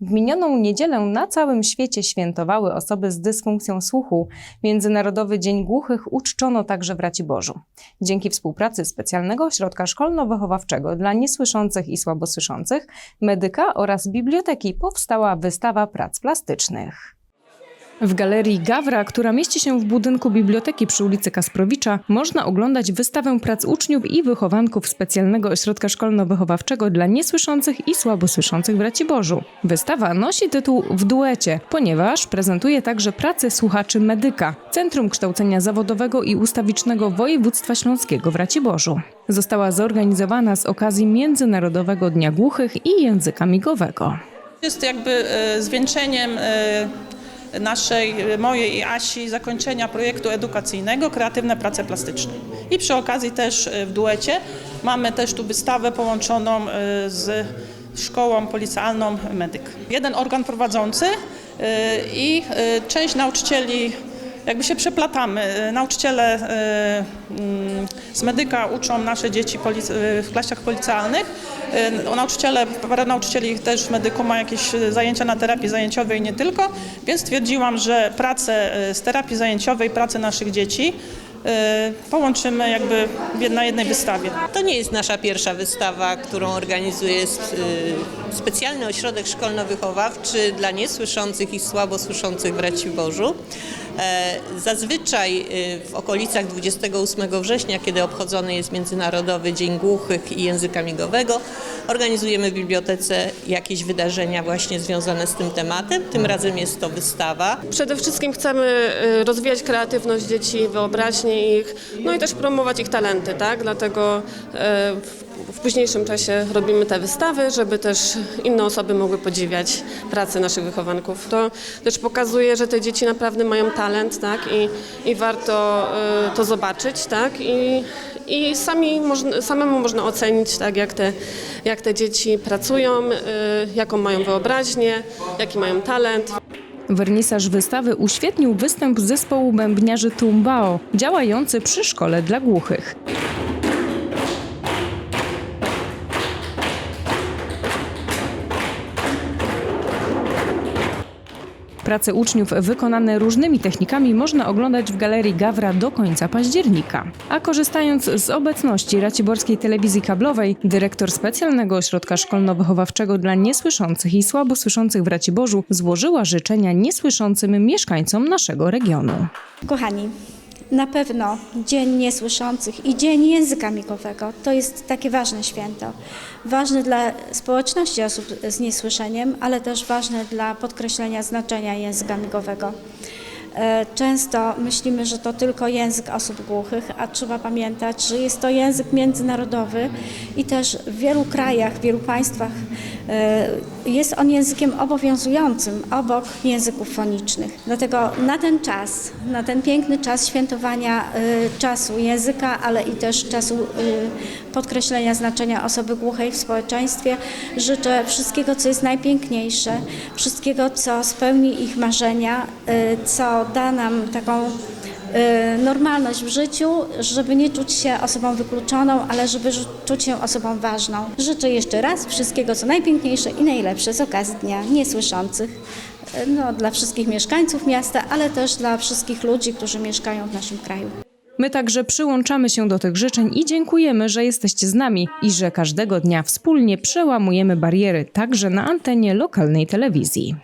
W minioną niedzielę na całym świecie świętowały osoby z dysfunkcją słuchu. Międzynarodowy Dzień Głuchych uczczono także w Raciborzu. Dzięki współpracy Specjalnego Ośrodka Szkolno-Wychowawczego dla Niesłyszących i Słabosłyszących, medyka oraz biblioteki powstała wystawa prac plastycznych. W galerii Gawra, która mieści się w budynku biblioteki przy ulicy Kasprowicza, można oglądać wystawę prac uczniów i wychowanków Specjalnego Ośrodka Szkolno-Wychowawczego dla Niesłyszących i Słabosłyszących w Raciborzu. Wystawa nosi tytuł W duecie, ponieważ prezentuje także pracę słuchaczy medyka, Centrum Kształcenia Zawodowego i Ustawicznego Województwa Śląskiego w Raciborzu. Została zorganizowana z okazji Międzynarodowego Dnia Głuchych i Języka Migowego. Jest jakby e, zwieńczeniem e, naszej, mojej i Asi zakończenia projektu edukacyjnego Kreatywne Prace Plastyczne. I przy okazji też e, w duecie mamy też tu wystawę połączoną e, z szkołą policjalną Medyk. Jeden organ prowadzący e, i część nauczycieli jakby się przeplatamy. Nauczyciele z medyka uczą nasze dzieci e, w klasach policjalnych. E, Nauczyciele, parę nauczycieli też w medyku ma jakieś zajęcia na terapii zajęciowej i nie tylko, więc stwierdziłam, że pracę e, z terapii zajęciowej, pracę naszych dzieci połączymy jakby na jednej wystawie. To nie jest nasza pierwsza wystawa, którą organizuje y, Specjalny Ośrodek Szkolno-Wychowawczy dla niesłyszących i słabo słyszących w Raciborzu. E, Zazwyczaj y, w okolicach 28 września, kiedy obchodzony jest Międzynarodowy Dzień Głuchych i Języka Migowego, organizujemy w bibliotece jakieś wydarzenia właśnie związane z tym tematem. Tym razem jest to wystawa. Przede wszystkim chcemy y, rozwijać kreatywność dzieci, wyobraźnię ich, no i też promować ich talenty, tak? Dlatego y, w- późniejszym czasie robimy te wystawy, żeby też inne osoby mogły podziwiać pracę naszych wychowanków. To też pokazuje, że te dzieci naprawdę mają talent, tak? I, i warto y, to zobaczyć, tak? I, i sami można, samemu można ocenić, tak, jak te, jak te dzieci pracują, y, jaką mają wyobraźnię, jaki mają talent. Wernisaż wystawy uświetnił występ zespołu bębniarzy Tumbao, działający przy szkole dla głuchych. Prace uczniów wykonane różnymi technikami można oglądać w Galerii Gawra do końca października. A korzystając z obecności Raciborskiej Telewizji Kablowej, dyrektor Specjalnego Ośrodka Szkolno-Wychowawczego dla Niesłyszących i Słabosłyszących w Raciborzu złożyła życzenia niesłyszącym mieszkańcom naszego regionu. Kochani, na pewno Dzień Niesłyszących i Dzień Języka Migowego to jest takie ważne święto. Ważne dla społeczności osób z niesłyszeniem, ale też ważne dla podkreślenia znaczenia języka migowego. E, Często myślimy, że to tylko język osób głuchych, a trzeba pamiętać, że jest to język międzynarodowy i też w wielu krajach, w wielu państwach e, jest on językiem obowiązującym obok języków fonicznych. Dlatego na ten czas, na ten piękny czas świętowania e, czasu języka, ale i też czasu podkreślenia znaczenia osoby głuchej w społeczeństwie, życzę wszystkiego, co jest najpiękniejsze, wszystkiego, co spełni ich marzenia, co da nam taką e, normalność w życiu, żeby nie czuć się osobą wykluczoną, ale żeby czuć się osobą ważną. Życzę jeszcze raz wszystkiego, co najpiękniejsze i najlepsze z okazji Dnia Niesłyszących. e, No, dla wszystkich mieszkańców miasta, ale też dla wszystkich ludzi, którzy mieszkają w naszym kraju. My także przyłączamy się do tych życzeń i dziękujemy, że jesteście z nami i że każdego dnia wspólnie przełamujemy bariery także na antenie lokalnej telewizji.